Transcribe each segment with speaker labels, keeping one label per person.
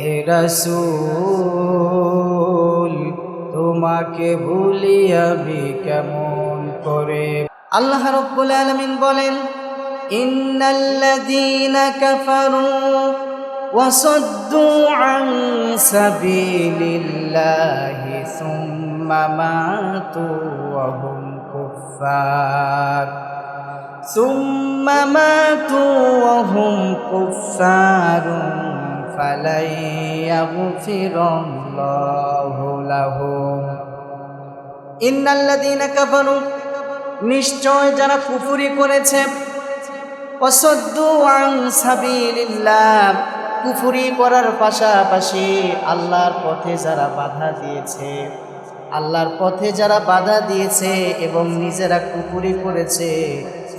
Speaker 1: হে রাসূল তোমাকে ভুলি আমি কেমন করে আল্লাহ রব্বুল আলামিন বলেন ইন্নাল্লাযীনা কাফারু وصدوا عن سبيل الله ثم ماتوا وهم كفار ثم ماتوا وهم كفار فلن يغفر الله لهم إن الذين كفروا নিশ্চয় যারা কুফুরি করেছে অসদ্দু আন সাবিলিল্লাহ কুফুরি করার পাশাপাশি আল্লাহর পথে যারা বাধা দিয়েছে আল্লাহর পথে যারা বাধা দিয়েছে এবং নিজেরা কুফুরি করেছে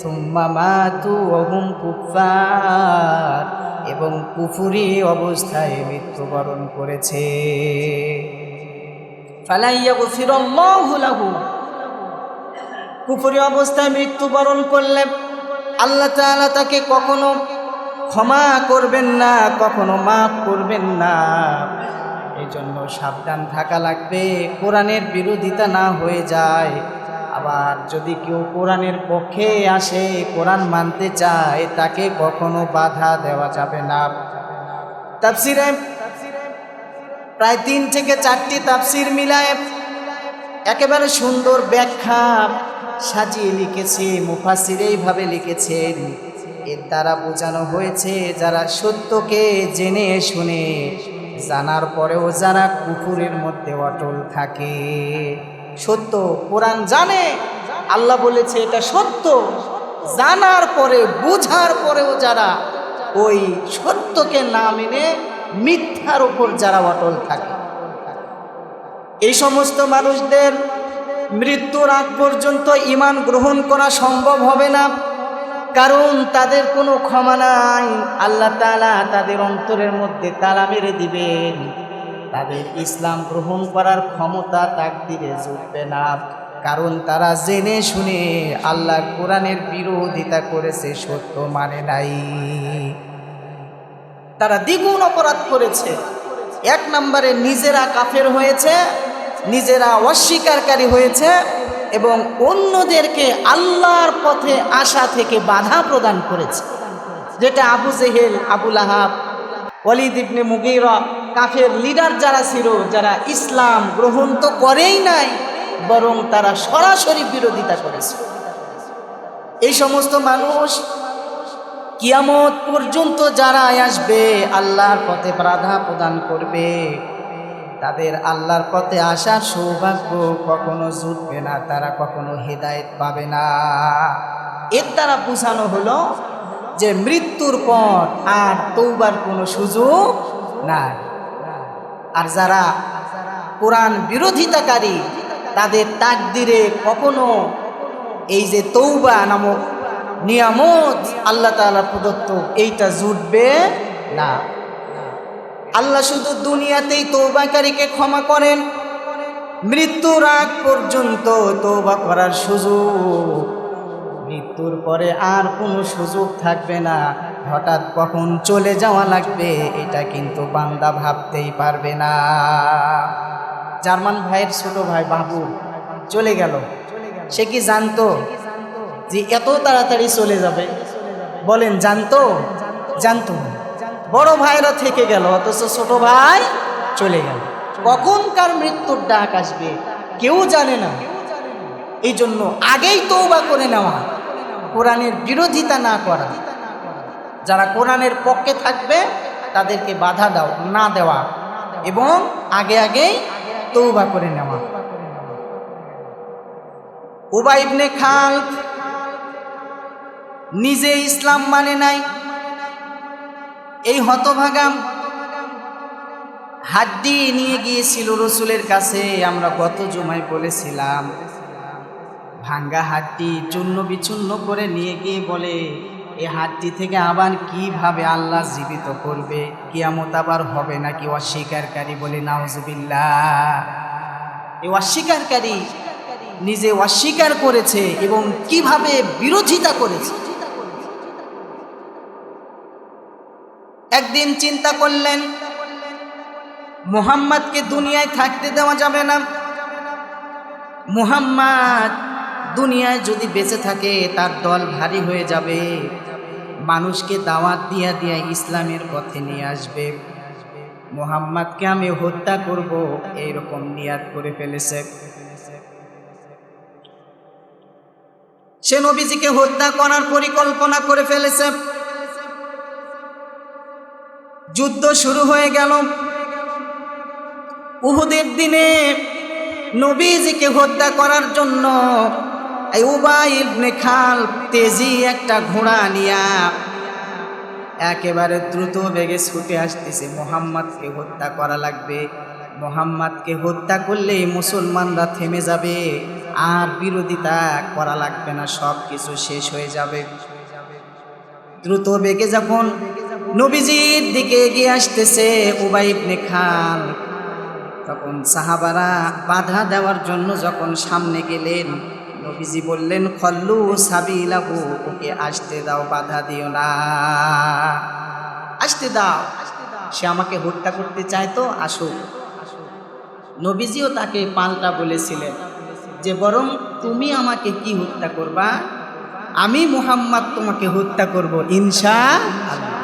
Speaker 1: সুম্মা মাতু অহুম কুফার এবং কুফুরি অবস্থায় মৃত্যুবরণ করেছে। কুফুরি অবস্থায় মৃত্যুবরণ করলে আল্লাহ তাআলা তাকে কখনো ক্ষমা করবেন না, কখনো মাফ করবেন না। এই জন্য সাবধান থাকা লাগবে, কোরআনের বিরোধিতা না হয়ে যায়। আবার যদি কেউ কোরআনের পক্ষে আসে, কোরআন মানতে চায়, তাকে কখনো বাধা দেওয়া যাবে না। তাফসিরে প্রায় তিন থেকে চারটি তাফসির মিলায় একেবারে সুন্দর ব্যাখ্যা সাজিয়ে লিখেছে মুফাসির এইভাবে লিখেছেন। এর দ্বারা বোঝানো হয়েছে, যারা সত্যকে জেনে শুনে, জানার পরেও যারা কুকুরের মধ্যে অটল থাকে। সত্য। কোরআন জানে, আল্লাহ বলেছে এটা সত্য। জানার পরে, বুঝার পরেও যারা ওই সত্যকে না মেনে মিথ্যার উপর যারা অটল থাকে, এই সমস্ত মানুষদের মৃত্যুর আগ পর্যন্ত ইমান গ্রহণ করা সম্ভব হবে না। কারণ তাদের কোনো ক্ষমা নাই। আল্লাহ তালা তাদের অন্তরের মধ্যে তালা মেরে দিবেন। তাদের ইসলাম গ্রহণ করার ক্ষমতা তাকদিরে জুটবে না। কারণ তারা জেনে শুনে আল্লাহ কোরআনের বিরোধিতা করেছে, সত্য মানে নাই। তারা দ্বিগুণ অপরাধ করেছে। এক নম্বরে নিজেরা কাফের হয়েছে, নিজেরা অস্বীকারী হয়েছে এবং অন্যদেরকে আল্লাহর পথে আসা থেকে বাধা প্রদান করেছে। যেটা আবু জেহেল আবুল আহাব ওয়ালিদ ইবনে মুগিরা কাফের লিডার যারা ছিল, যারা ইসলাম গ্রহণ তো করেই নাই, বরং তারা সরাসরি বিরোধিতা করেছে। এই সমস্ত মানুষ কিয়ামত পর্যন্ত যারা আসবে, আল্লাহর পথে বাধা প্রদান করবে। তাদের আল্লাহর পথে আসার সৌভাগ্য কখনো জুটবে না, তারা কখনো হেদায়েত পাবে না। এর দ্বারা বোঝানো হলো যে মৃত্যুর পর আর তৌবার কোনো সুযোগ নাই। আর যারা কোরআন বিরোধিতাকারী, তাদের তাকদিরে কখনো এই যে তৌবা নামক নিয়ামত আল্লাহ তাআলা প্রদত্ত এইটা জুটবে না। আল্লাহ শুধু দুনিয়াতেই তৌবাকারীকে ক্ষমা করেন, মৃত্যুর আগ পর্যন্ত তৌবা করার সুযোগ, মৃত্যুর পরে আর কোনো সুযোগ থাকবে না। হঠাৎ কখন চলে যাওয়া লাগবে, এটা কিন্তু বান্দা ভাবতেই পারবে না। জার্মান ভাইয়ের ছোট ভাই বাবু চলে গেল। সে কি জানতো যে এত তাড়াতাড়ি চলে যাবে? বলেন, জানতো? জানতো। বড় ভাইরা থেকে গেল, অথচ ছোট ভাই চলে গেল। কখন কার মৃত্যুর ডাক আসবে, কেউ জানে না। এই জন্য আগেই তৌবা করে নেওয়া, কোরআনের বিরোধিতা না করা। যারা কোরআনের পক্ষে থাকবে, তাদেরকে বাধা দাও, না দেওয়া, এবং আগে আগেই তৌবা করে নেওয়া। উবাইবনে খাল নিজে ইসলাম মানে নাই। এই হতভাগা হাড্ডি নিয়ে গিয়েছিল রসুলের কাছে, আমরা গত জুমায় বলেছিলাম, ভাঙ্গা হাড্ডি চূর্ণ বিচূর্ণ করে নিয়ে গিয়ে বলে এ হাতটি থেকে আবার কীভাবে আল্লাহ জীবিত করবে? কিয়ামত আবার হবে নাকি অস্বীকারী বলে নাউজুবিল্লাহ। এই অস্বীকারী নিজে অস্বীকার করেছে এবং কীভাবে বিরোধিতা করেছে? একদিন চিন্তা করলেন, মুহাম্মাদকে দুনিয়ায় থাকতে দেওয়া যাবে না। মুহাম্মাদ দুনিয়ায় যদি বেঁচে থাকে, তার দল ভারী হয়ে যাবে। মানুষকে দাওয়াত দিয়া দিয়া ইসলামের পথে নিয়ে আসবে। মোহাম্মদকে আমি হত্যা করব, এইরকম নিয়াত করে ফেলেছে। সে নবীজিকে হত্যা করার পরিকল্পনা করে ফেলেছে। যুদ্ধ শুরু হয়ে গেল। উহুদের দিনে নবীজিকে হত্যা করার জন্য এই উবাই ইবনে খাল তেজি একটা ঘোড়া নিয়া একেবারে দ্রুত বেগে ছুটে আসতেছে। মোহাম্মদকে হত্যা করা লাগবে। মোহাম্মদকে হত্যা করলে মুসলমানরা থেমে যাবে। আর বিরোধিতা করা লাগবে না সব কিছু শেষ হয়ে যাবে। দ্রুত বেগে যখন নবীজির দিকে এগিয়ে আসতেছে উবাই ইবনে খাল তখন সাহাবারা বাধা দেওয়ার জন্য যখন সামনে গেলেন নবীজি বললেন, খল্লু সাবিলাহু, ওকে আসতে দাও, বাধা দিও না। আসতে দাও। সে আমাকে হত্যা করতে চায় তো, আসুক। নবীজিও তাকে পাল্টা বলেছিলেন যে, বরং তুমি আমাকে কি হত্যা করবা? আমি মুহাম্মদ তোমাকে হত্যা করব আল্লাহ।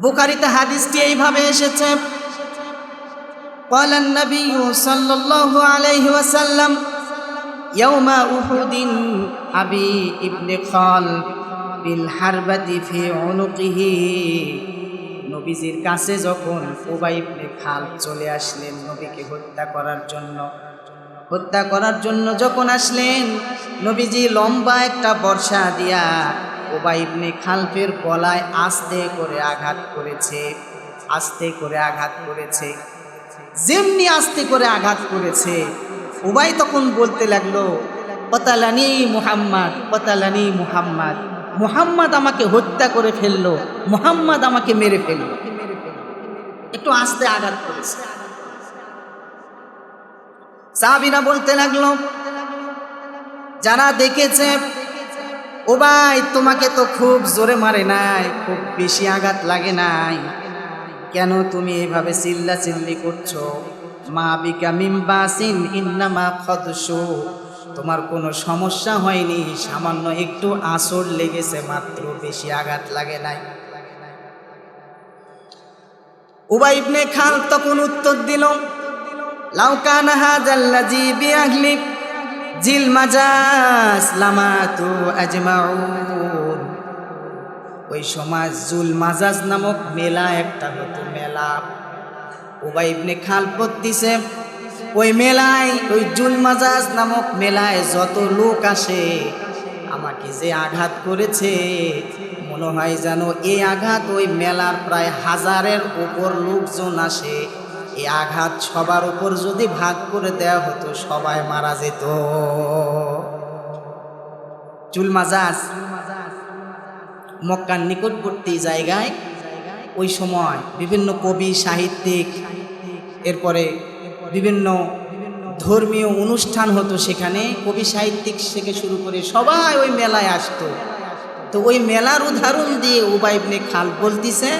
Speaker 1: বুখারিতে হাদিসটি এইভাবে এসেছে قال النبي صلى الله عليه وسلم يوم أحد أبي ابن خال بالحربة في عنقه নবীজির কাছে যখন উবাই ইবনে খাল চলে আসলেন নবীকে হত্যা করার জন্য হত্যা করার জন্য যখন আসলেন নবীজি লম্বা একটা বর্ষা দিয়া উবাই ইবনে খালফের গলায় আস্তে করে আঘাত করেছে আস্তে করে আঘাত করেছে যেমনি আস্তে করে আঘাত করেছে। উবাই তখন বলতে লাগল পতালানি মুহাম্মদ পতালানি মুহাম্মদ। মুহাম্মদ আমাকে হত্যা করে ফেলল, মুহাম্মদ আমাকে মেরে ফেলল। একটু আস্তে আঘাত করেছে। সাহাবিরা বলতে লাগল, যারা দেখেছে ও ভাই তোমাকে তো খুব জোরে মারে নাই, খুব বেশি আঘাত লাগে নাই। কেন তুমি এইভাবে চিল্লা চিল্লি করছ? মা বিকা মিম্বাসিন, ইন্নামা খদসু। তোমার কোনো সমস্যা হয়নি? সামান্য একটু আসর লেগেছে মাত্র, বেশি আঘাত লাগে নাই। উবাই ইবনে খাল তখন উত্তর দিল লাউকান হাজাল্লাজি বিআহলি জিল মাজাস লামাতু আজমাউন। ওই সময় জুল মাজাজ নামক মেলা একটা হতো মেলা। উবাই ইবনে খাল দিছে ওই মেলায়, ওই জুল মাজাজ নামক মেলায় যত লোক আসে, আমাকে যে আঘাত করেছে, মনে হয় যেন এই আঘাত ওই মেলার প্রায় হাজারের উপর লোকজন আসে। এই আঘাত সবার উপর যদি ভাগ করে দেওয়া হতো, সবাই মারা যেত। চুল মাজাজ মক্কার নিকটবর্তী জায়গায় ওই সময় বিভিন্ন কবি, সাহিত্যিক, এরপরে বিভিন্ন ধর্মীয় অনুষ্ঠান হতো সেখানে। কবি, সাহিত্যিক থেকে শুরু করে সবাই ওই মেলায় আসতো। তো ওই মেলার উদাহরণ দিয়ে উবাইবনে খাল বলতিছে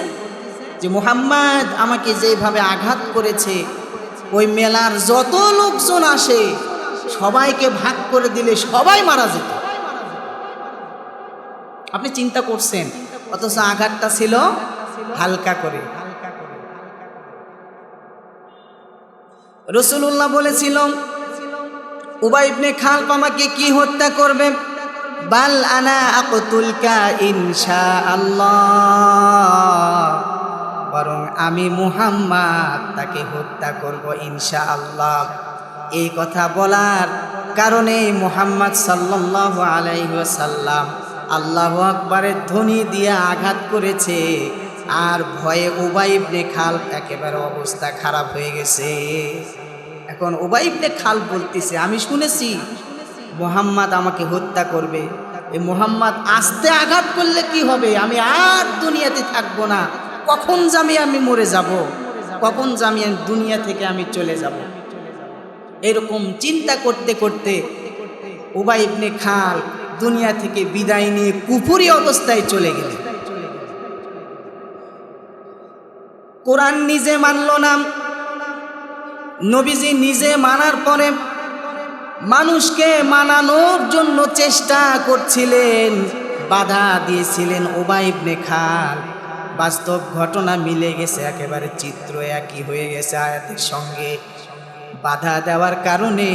Speaker 1: যে, মোহাম্মদ আমাকে যেভাবে আঘাত করেছে, ওই মেলার যত লোকজন আসে, সবাইকে ভাগ করে দিলে সবাই মারা যেত। আপনি চিন্তা করছেন, অথচ আঘাতটা ছিল হালকা করে। রসুল্লাহ বলেছিল, উবাই ইবনে খালপ আমাকে কি হত্যা করবে? বাল আনা আকতুলকা ইনশা আল্লাহ বরং আমি মুহাম্মদ তাকে হত্যা করব ইনশা আল্লাহ এই কথা বলার কারণে মুহাম্মদ সাল্লাল্লাহু আলাইহি ওয়াসাল্লাম আল্লাহ আকবারের ধ্বনি দিয়ে আঘাত করেছে। আর ভয়ে ওবাইবনে খাল একেবারে অবস্থা খারাপ হয়ে গেছে। এখন ওবাইবনে খাল বলতেছে, আমি শুনেছি, মোহাম্মদ আমাকে হত্যা করবে। এই মোহাম্মদ আস্তে আঘাত করলে কি হবে? আমি আর দুনিয়াতে থাকব না। কখন জামি আমি মরে যাব? কখন জামি আমি দুনিয়া থেকে আমি চলে যাব? এরকম চিন্তা করতে করতে উবাই ইবনে খাল দুনিয়া থেকে বিদায় নিয়ে কুপুরি অবস্থায় চলে গেলেন কোরআন নিজে মানল না। নবীজি নিজে মানার পরে মানুষকে মানানোর জন্য চেষ্টা করছিলেন, বাধা দিয়েছিলেন ওবাই ইবনে খাল। বাস্তব ঘটনা মিলে গেছে, একেবারে চিত্র একই হয়ে গেছে আয়াতের সঙ্গে। বাধা দেওয়ার কারণে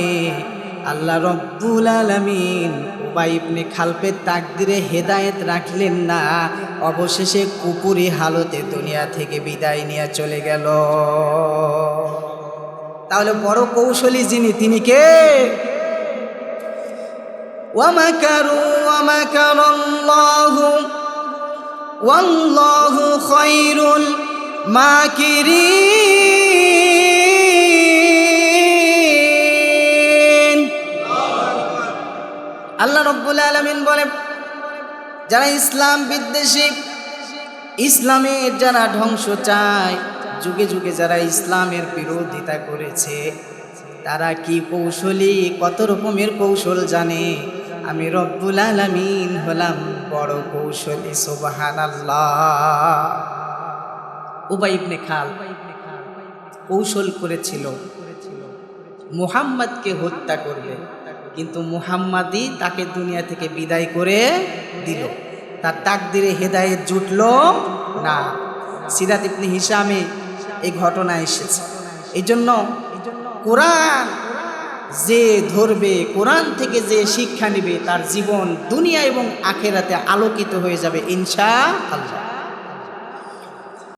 Speaker 1: আল্লাহ রব্বুল আলমিন উবাইবনে খালপের তাকদিরে হেদায়েত রাখলেন না। অবশেষে কুপুরি হালতে দুনিয়া থেকে বিদায় নিয়ে চলে গেল। তাহলে বড় কৌশলী যিনি, তিনি কে? ওয়ামাকার আল্লাহ রব্বুল আলমিন বলে, যারা ইসলাম বিদ্বেষী, ইসলামের যারা ধ্বংস চায়, যুগে যুগে যারা ইসলামের বিরোধিতা করেছে, তারা কি কৌশলী, কত রকমের কৌশল জানে? আমি রব্বুল আলমিন হলাম বড় কৌশলী সোবাহান আল্লাহ উবাই ইবনে খাল কৌশল করেছিল। মুহাম্মদকে হত্যা করবে। কিন্তু মুহাম্মাদই তাকে দুনিয়া থেকে বিদায় করে দিল। তার তাক তাকদিরে হেদায়েত জুটল না। সিরাত ইবনে হিসামে এই ঘটনা এসেছে। এই জন্য কোরআন যে ধরবে, কোরআন থেকে যে শিক্ষা নেবে, তার জীবন দুনিয়া এবং আখেরাতে আলোকিত হয়ে যাবে ইনশা আল্লাহ